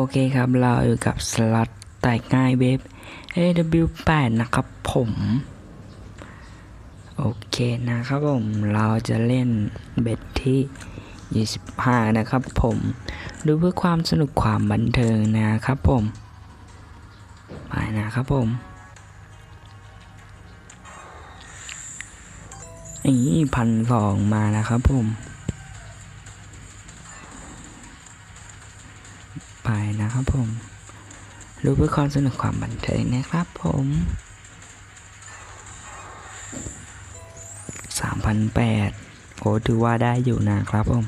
โอเคครับ เราอยู่กับสล็อตแตกง่ายเว็บ AW8 นะครับผม โอเคนะครับผม เราจะเล่นเบ็ดที่ 25 นะครับผม ดูเพื่อความสนุกความบันเทิงนะครับผมไปนะครับผมนี่พันสองมานะครับผม นะครับผมรู้เพื่อความสนุกความบันเทิงนะครับผมสามพันแปดโอ้ถือว่าได้อยู่นะครับผม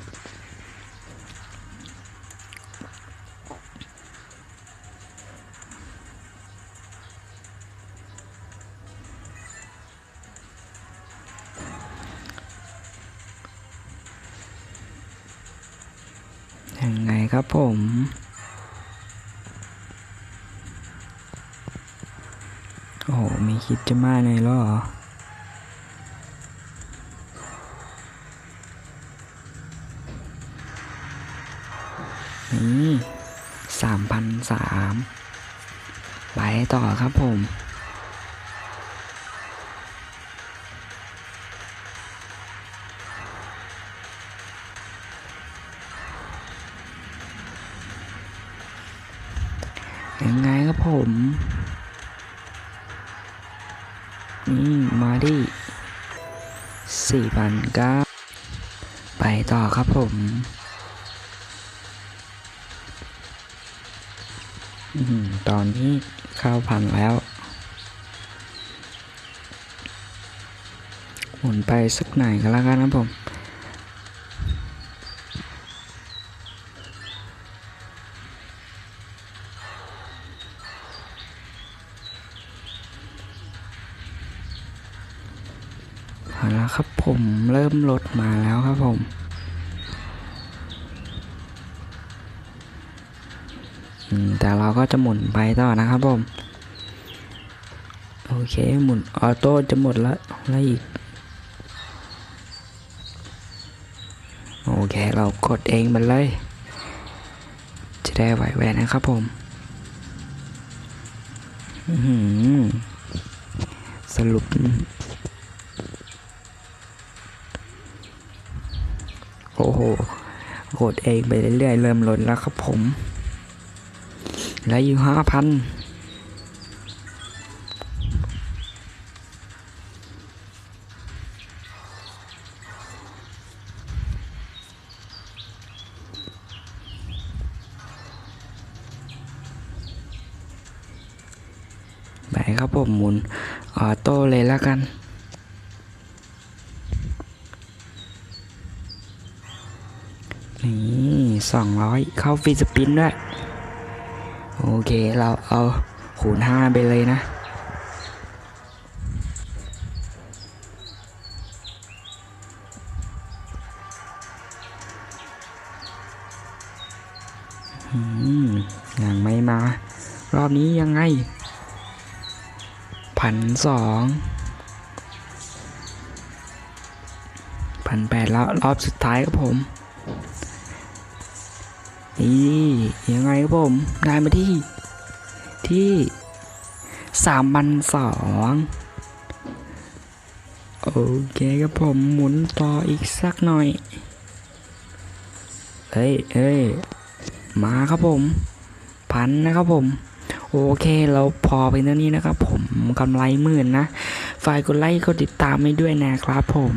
ยังไงครับผม โอ้โหมีคิดจะมาในหรอนี่สามพันสามไปต่อครับผม ยังไงครับผม นี่มาดิสี่พันเก้าไปต่อครับผมออหือตอนนี้เข้าพันแล้ว หมุนไปสักไหนอยก็แล้วกันนะผม เอาละครับผมเริ่มลดมาแล้วครับผม แต่เราก็จะหมุนไปต่อนะครับผม โอเคหมุนออโต้จะหมดแล้วแล้วอีก โอเคเรากดเองมันเลย จะได้ไหวแหวนนะครับผมสรุป โอ้โหกดเองไปเรื่อยๆเริ่มลดแล้วครับผมแล้วอยู่ห้าพันไปครับผมหมุนออโต้เลยแล้วกัน นี่สองร้อยเข้าฟีสปินด้วย โอเค เราเอาคูณห้าไปเลยนะอืมยังไม่มา รอบนี้ยังไงพันสองพันแปดแล้ว รอบสุดท้ายครับผม นี่ยังไงครับผมได้มาที่ ที่สามพันสองโอเคครับผมหมุนต่ออีกสักหน่อย เฮ้ยเฮ้ยมาครับผมพันนะครับผม โอเคเราพอไปเท่านี้นะครับผมกำไรหมื่นนะ ฝากกดไลค์กดติดตามให้ด้วยนะครับผม